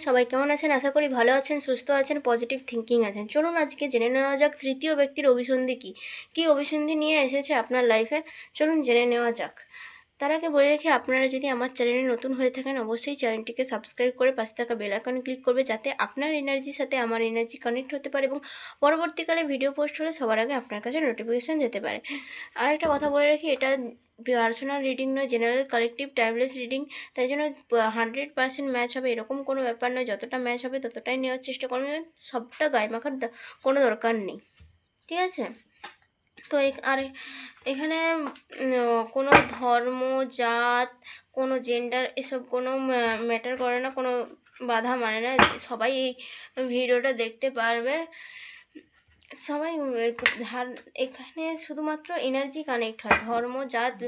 সবাই কেমন আছেন? আশা করি ভালো আছেন, সুস্থ আছেন পজিটিভ থিঙ্কিং আছেন। চলুন আজকে জেনে নেওয়া যাক তৃতীয় ব্যক্তির অভিসন্ধি কী? কী অভিসন্ধি নিয়ে এসেছে আপনার লাইফে চলুন জেনে নেওয়া যাক। তার আগে বলে রেখে, আপনারা যদি আমার চ্যানেলে নতুন হয়ে থাকেন, অবশ্যই চ্যানেলটিকে সাবস্ক্রাইব করে পাশে থাকা বেল ক্লিক করবে, যাতে আপনার এনার্জির সাথে আমার এনার্জি কানেক্ট হতে পারে এবং পরবর্তীকালে ভিডিও পোস্ট হলে সবার আগে আপনার কাছে নোটিফিকেশান যেতে পারে। আর একটা কথা বলে রাখি, এটা পার্সোনাল রিডিং নয় জেনারেল কালেকটিভ টাইমলেস রিডিং তাই জন্য হান্ড্রেড পার্সেন্ট ম্যাচ হবে, এরকম কোনো ব্যাপার নয়, যতটা ম্যাচ হবে ততটাই নেওয়ার চেষ্টা করবেন, সবটা গায়ে মাখার কোনো দরকার নেই। ঠিক আছে? তো আর এখানে কোনো ধর্ম, জাত, কোনো জেন্ডার এসব কোনো ম্যাটার করে না, কোনো বাধা মানে না। সবাই এই ভিডিওটা দেখতে পারবে। সবাই ধার- এখানে শুধুমাত্র এনার্জি কানেক্ট হয়। ধর্ম, জাত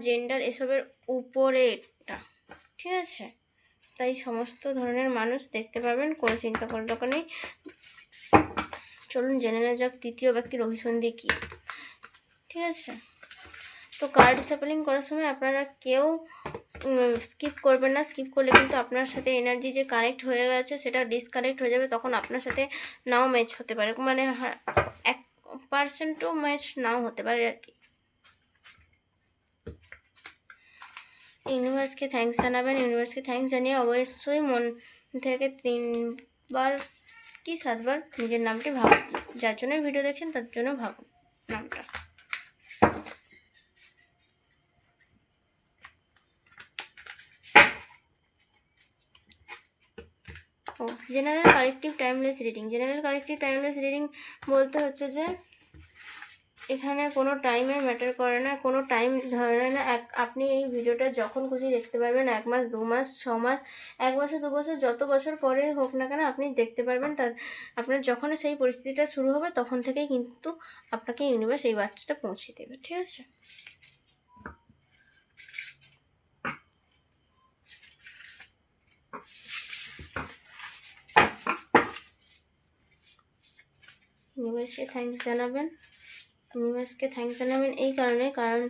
জেন্ডার এসবের উপরে এটা ঠিক আছে? তাই সমস্ত ধরনের মানুষ দেখতে পারবেন, কোনো চিন্তা করার দরকার নেই। চলুন জেনে নেওয়া যাক তৃতীয় ব্যক্তির অভিসন্ধি কী? ঠিক আছে? তো কার্ড স্যাপলিং করার সময় আপনারা কেউ স্কিপ করবেন না। স্কিপ করলে কিন্তু আপনার সাথে এনার্জি যে কানেক্ট হয়ে গেছে, সেটা ডিসকানেক্ট হয়ে যাবে। তখন আপনার সাথে নাও ম্যাচ হতে পারে। মানে এক পার্সেন্টও ম্যাচ নাও হতে পারে আর কি। ইউনিভার্সকে থ্যাঙ্কস জানাবেন। ইউনিভার্সকে থ্যাঙ্কস জানিয়ে অবশ্যই মন থেকে তিনবার কি সাতবার নিজের নামটি ভাবুন যার জন্য ভিডিও দেখছেন, তার জন্য ভাবুন নামটা। ও general corrective timeless reading general corrective timeless reading বলতে হচ্ছে যে এখানে কোনো টাইমের ম্যাটার করে না, কোনো টাইম ধরে না। এক, আপনি এই ভিডিওটা যখন খুশি দেখতে পারবেন, এক মাস, দু মাস, ছ মাস, এক বছর, দু বছর, যত বছর পরে হোক না কেন আপনি দেখতে পারবেন তার, আপনার যখন সেই পরিস্থিতিটা শুরু হবে, তখন থেকেই কিন্তু আপনাকে ইউনিভার্স এই বার্তাটা পৌঁছে দেবে, ঠিক আছে? ইউনিভার্সকে থ্যাংক জানাবেন। ইউনিভার্সকে থ্যাঙ্কস জানাবেন এই কারণে। কারণ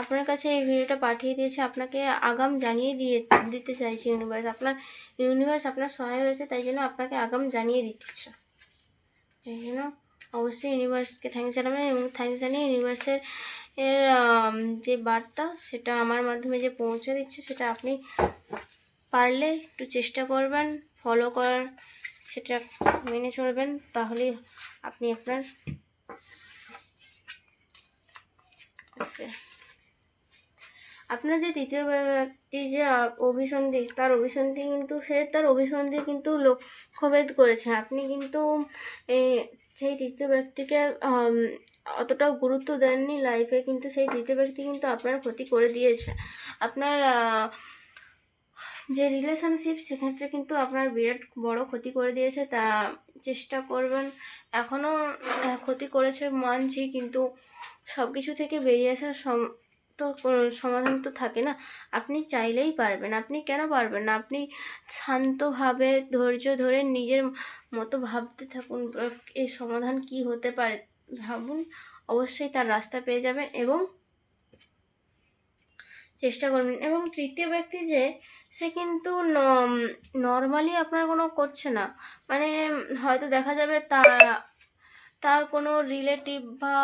আপনার কাছে এই ভিডিওটা পাঠিয়ে দিয়েছে, আপনাকে আগাম জানিয়ে দিয়ে, দিতে চাইছে ইউনিভার্স আপনার ইউনিভার্স আপনার সহায় হয়েছে, তাই জন্য আপনাকে আগাম জানিয়ে দিচ্ছে। এই জন্য অবশ্যই ইউনিভার্সকে থ্যাঙ্কস জানাবেন এবং থ্যাঙ্কস জানিয়ে ইউনিভার্সের এর যে বার্তা, সেটা আমার মাধ্যমে যে পৌঁছে দিচ্ছে, সেটা আপনি পারলে একটু চেষ্টা করবেন ফলো করার, সেটা মেনে চলবেন। তাহলেই আপনি আপনার Okay. আপনার যে তৃতীয় ব্যক্তি যে অভিসন্ধি তার অভিসন্ধি কিন্তু সে তার অভিসন্ধি কিন্তু লক্ষ্যভেদ করেছে। আপনি কিন্তু সেই তৃতীয় ব্যক্তিকে আম, অতটা গুরুত্ব দেননি লাইফে কিন্তু সেই তৃতীয় ব্যক্তি কিন্তু আপনার ক্ষতি করে দিয়েছে। আপনার যে রিলেশনশিপ সেক্ষেত্রে কিন্তু আপনার বিরাট বড় ক্ষতি করে দিয়েছে তা চেষ্টা করবেন। এখনও ক্ষতি করেছে মানছি কিন্তু সব কিছু থেকে বেরিয়ে আসার সম, তো সমাধান তো থাকে না। আপনি চাইলেই পারবেন, আপনি কেন পারবেন না? আপনি শান্তভাবে ধৈর্য ধরে নিজের মতো ভাবতে থাকুন এর সমাধান কি হতে পারে ভাবুন। অবশ্যই তার রাস্তা পেয়ে যাবেন এবং চেষ্টা করবেন। এবং তৃতীয় ব্যক্তি যে, সে কিন্তু নর্মালি আপনার কোনো করছে না। মানে হয়তো দেখা যাবে তা তার কোনো রিলেটিভ বা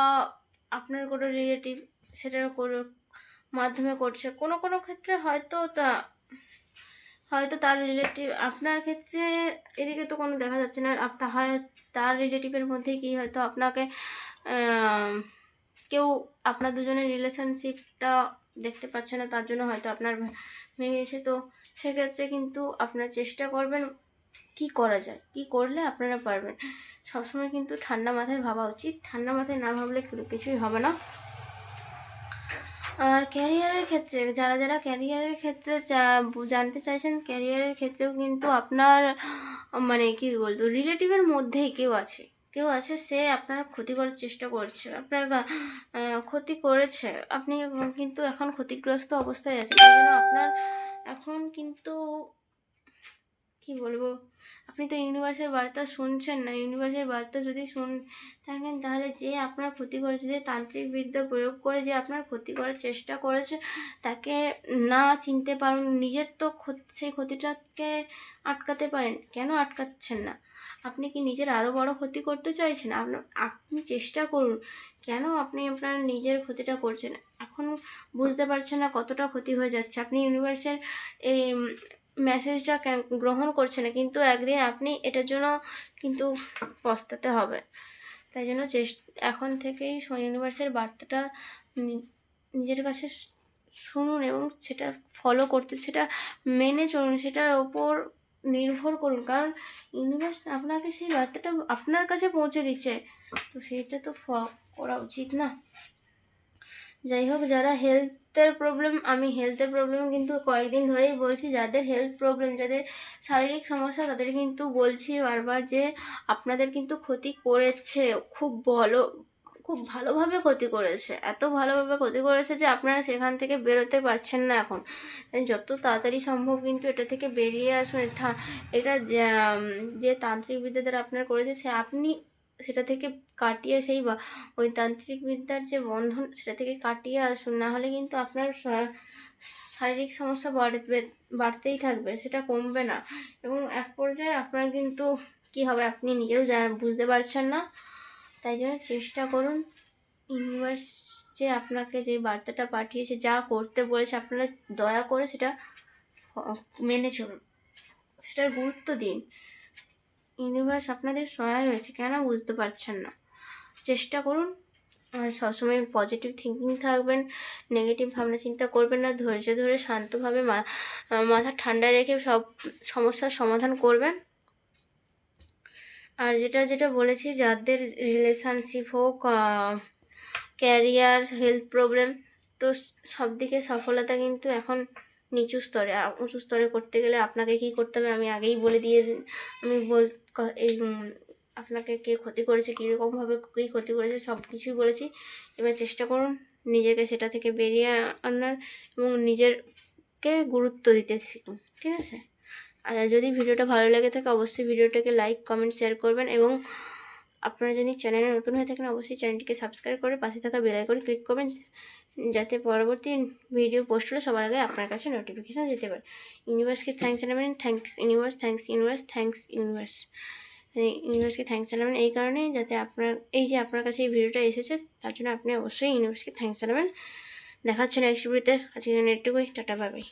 আপনার কোনো রিলেটিভ সেটা মাধ্যমে করছে। কোনো কোনো ক্ষেত্রে হয়তো তা, হয়তো তার রিলেটিভ আপনার ক্ষেত্রে এদিকে তো কোনো দেখা যাচ্ছে না। আপ- তা হয় তার রিলেটিভের মধ্যে কি হয়তো আপনাকে কেউ আপনার দুজনের রিলেশনশিপটা দেখতে পাচ্ছে না, তার জন্য হয়তো আপনার ভেঙে গেছে তো সেক্ষেত্রে কিন্তু আপনার চেষ্টা করবেন কি করা যায়, কি করলে আপনারা পারবেন। সবসময় কিন্তু ঠান্ডা মাথায় ভাবা উচিত। ঠান্ডা মাথায় না ভাবলে কিছুই হবে না। আর ক্যারিয়ারের ক্ষেত্রে, যারা যারা ক্যারিয়ারের ক্ষেত্রে জানতে চাইছেন ক্যারিয়ারের ক্ষেত্রেও কিন্তু আপনার মানে কি বলব রিলেটিভের মধ্যেই কেউ আছে। কেউ আছে, সে আপনার ক্ষতি করার চেষ্টা করছে, আপনার ক্ষতি করেছে। আপনি কিন্তু এখন ক্ষতিগ্রস্ত অবস্থায় আছেন। আপনার এখন কিন্তু, কি বলব আপনি তো ইউনিভার্সের বার্তা শুনছেন না। ইউনিভার্সের বার্তা যদি শুন থাকেন, তাহলে যে আপনার ক্ষতি করেছে, যে তান্ত্রিক বিদ্যা প্রয়োগ করে যে আপনার ক্ষতি করার চেষ্টা করেছে, তাকে না চিনতে পারুন, নিজের তো সেই ক্ষতিটাকে আটকাতে পারেন। কেন আটকাচ্ছেন না? আপনি কি নিজের আরও বড় ক্ষতি করতে চাইছেন? আপনার আপনি চেষ্টা করুন। কেন আপনি আপনার নিজের ক্ষতিটা করছেন? এখন বুঝতে পারছেন না কতটা ক্ষতি হয়ে যাচ্ছে। আপনি ইউনিভার্সের এই মেসেজটা গ্রহণ করছে না, কিন্তু একদিন আপনি এটার জন্য কিন্তু পস্তাতে হবে। তাই জন্য এখন থেকেই ইউনিভার্সের বার্তাটা নিজের কাছে শুনুন এবং সেটা ফলো করতে, সেটা মেনে চলুন, সেটার ওপর নির্ভর করুন। কারণ ইউনিভার্স আপনাকে সেই বার্তাটা আপনার কাছে পৌঁছে দিচ্ছে। তো সেইটা তো করা উচিত না। যাই হোক যারা হেলথের প্রবলেম আমি হেলথের প্রবলেম কিন্তু কয়েকদিন ধরেই বলছি, যাদের হেলথ প্রবলেম যাদের শারীরিক সমস্যা, তাদের কিন্তু বলছি বারবার যে, আপনাদের কিন্তু ক্ষতি করেছে, খুব ভালো, খুব ভালোভাবে ক্ষতি করেছে, এত ভালোভাবে ক্ষতি করেছে যে আপনারা সেখান থেকে বেরোতে পারছেন না এখন। যত তাড়াতাড়ি সম্ভব কিন্তু এটা থেকে বেরিয়ে আসুন। এটা যে- তান্ত্রিক বিদ্যা দ্বারা আপনার করেছে, সে আপনি সেটা থেকে কাটিয়ে সেই ওই তান্ত্রিক বিদ্যার যে বন্ধন সেটা থেকে কাটিয়ে আসুন। না হলে কিন্তু আপনার শারীরিক সমস্যা বাড়বে, বাড়তেই থাকবে, সেটা কমবে না। এবং এক পর্যায়ে আপনার কিন্তু কি হবে আপনি নিজেও বুঝতে পারছেন না। তাই জন্য চেষ্টা করুন ইউনিভার্স যে আপনাকে যে বার্তাটা পাঠিয়েছে, যা করতে বলেছে, আপনারা দয়া করে সেটা মেনে চলুন। সেটার গুরুত্ব দিন। ইউনিভার্স আপনাদের সহায় হয়েছে কেন বুঝতে পারছেন না? চেষ্টা করুন। আর সবসময় পজিটিভ থিঙ্কিং থাকবেন নেগেটিভ ভাবনা চিন্তা করবেন না, ধৈর্য ধরে শান্তভাবে মাথা ঠান্ডা রেখে সব সমস্যার সমাধান করবেন। আর যেটা যেটা বলেছি, যাদের রিলেশনশিপ হোক ক্যারিয়ার হেলথ প্রবলেম তো সব দিকে সফলতা কিন্তু এখন নিচু স্তরে উঁচু স্তরে করতে গেলে আপনাকে কী করতে হবে? আমি আগেই বলে দিয়ে, আমি বল এই আপনাকে কে ক্ষতি করেছে, কীরকমভাবে কী ক্ষতি করেছে সব কিছুই বলেছি। এবার চেষ্টা করুন নিজেকে সেটা থেকে বেরিয়ে আনার এবং নিজেরকে গুরুত্ব দিতে শিখুন, ঠিক আছে? আর যদি ভিডিওটা ভালো লেগে থাকে, অবশ্যই ভিডিওটাকে লাইক কমেন্ট শেয়ার করবেন এবং আপনারা যদি চ্যানেলে নতুন হয়ে থাকেন, অবশ্যই চ্যানেলটিকে সাবস্ক্রাইব করে পাশে থাকা বেল আইকনে ক্লিক করবেন। যাতে পরবর্তী ভিডিও পোস্ট হলে সবার আগে আপনার কাছে নোটিফিকেশান যেতে পারে। ইউনিভার্সকে থ্যাংকস জানাবেন thanks universe thanks universe thanks universe ইউনিভার্সকে thanks জানাবেন এই কারণে যাতে আপনার, এই যে আপনার কাছে এই ভিডিওটা এসেছে, তার জন্য আপনি অবশ্যই ইউনিভার্সকে থ্যাংকস জানাবেন দেখা হচ্ছে নেক্সট আজকে এটুকুই, টাটা পাবে